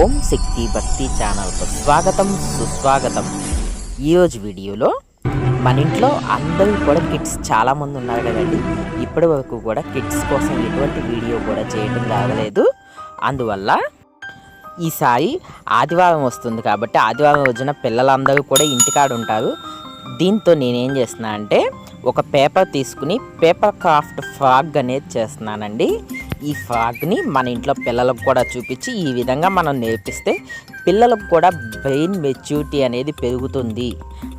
ఓం శక్తి భక్తి ఛానల్కు స్వాగతం సుస్వాగతం. ఈరోజు వీడియోలో మన ఇంట్లో అందరూ కూడా కిడ్స్ చాలామంది ఉన్నారు కదండి. ఇప్పటి వరకు కూడా కిడ్స్ కోసం ఎటువంటి వీడియో కూడా చేయడం రాగలేదు అందువల్ల ఈసారి ఆదివారం వస్తుంది కాబట్టి ఆదివారం రోజున పిల్లలందరూ కూడా ఇంటికాడ ఉంటారు. దీంతో నేనేం చేస్తున్నా అంటే ఒక పేపర్ తీసుకుని పేపర్ క్రాఫ్ట్ ఫ్రాగ్ అనేది చేస్తున్నానండి. ఈ ఫ్రాగ్ని మన ఇంట్లో పిల్లలకు కూడా చూపించి ఈ విధంగా మనం నేర్పిస్తే పిల్లలకు కూడా బ్రెయిన్ మెచ్యూరిటీ అనేది పెరుగుతుంది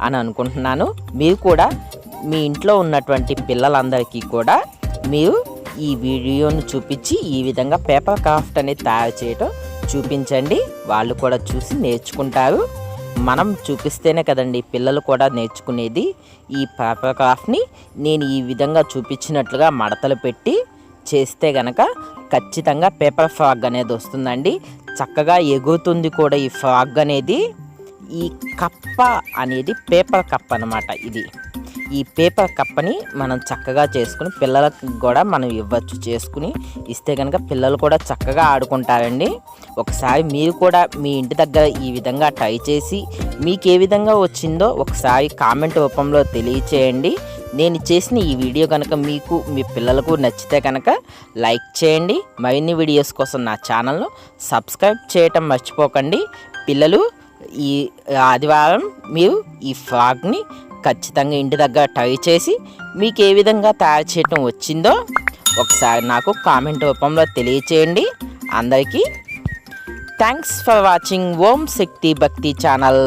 అని అనుకుంటున్నాను. మీరు కూడా మీ ఇంట్లో ఉన్నటువంటి పిల్లలందరికీ కూడా మీరు ఈ వీడియోను చూపించి ఈ విధంగా పేపర్ క్రాఫ్ట్ అనేది తయారు చేయటం చూపించండి. వాళ్ళు కూడా చూసి నేర్చుకుంటారు. మనం చూపిస్తేనే కదండి పిల్లలు కూడా నేర్చుకునేది. ఈ పేపర్ క్రాఫ్ట్ని నేను ఈ విధంగా చూపించినట్లుగా మడతలు పెట్టి చేస్తే గనక ఖచ్చితంగా పేపర్ ఫ్రాగ్ అనేది వస్తుందండి. చక్కగా ఎగురుతుంది కూడా ఈ ఫ్రాగ్ అనేది. ఈ కప్ప అనేది పేపర్ కప్ అనమాట ఇది. ఈ పేపర్ కప్పని మనం చక్కగా చేసుకుని పిల్లలకు కూడా మనం ఇవ్వచ్చు. చేసుకుని ఇస్తే కనుక పిల్లలు కూడా చక్కగా ఆడుకుంటారండి. ఒకసారి మీరు కూడా మీ ఇంటి దగ్గర ఈ విధంగా ట్రై చేసి మీకు ఏ విధంగా వచ్చిందో ఒకసారి కామెంట్ రూపంలో తెలియచేయండి. నేను చేసిన ఈ వీడియో కనుక మీకు మీ పిల్లలకు నచ్చితే కనుక లైక్ చేయండి. మరిన్ని వీడియోస్ కోసం నా ఛానల్ను సబ్స్క్రైబ్ చేయటం మర్చిపోకండి. పిల్లలు ఈ ఆదివారం మీరు ఈ ఫ్రాగ్ని ఖచ్చితంగా ఇంటి దగ్గర ట్రై చేసి మీకు ఏ విధంగా తయారు చేయటం వచ్చిందో ఒకసారి నాకు కామెంట్ రూపంలో తెలియచేయండి. అందరికీ thanks for watching. Om Shakti Bhakti channel.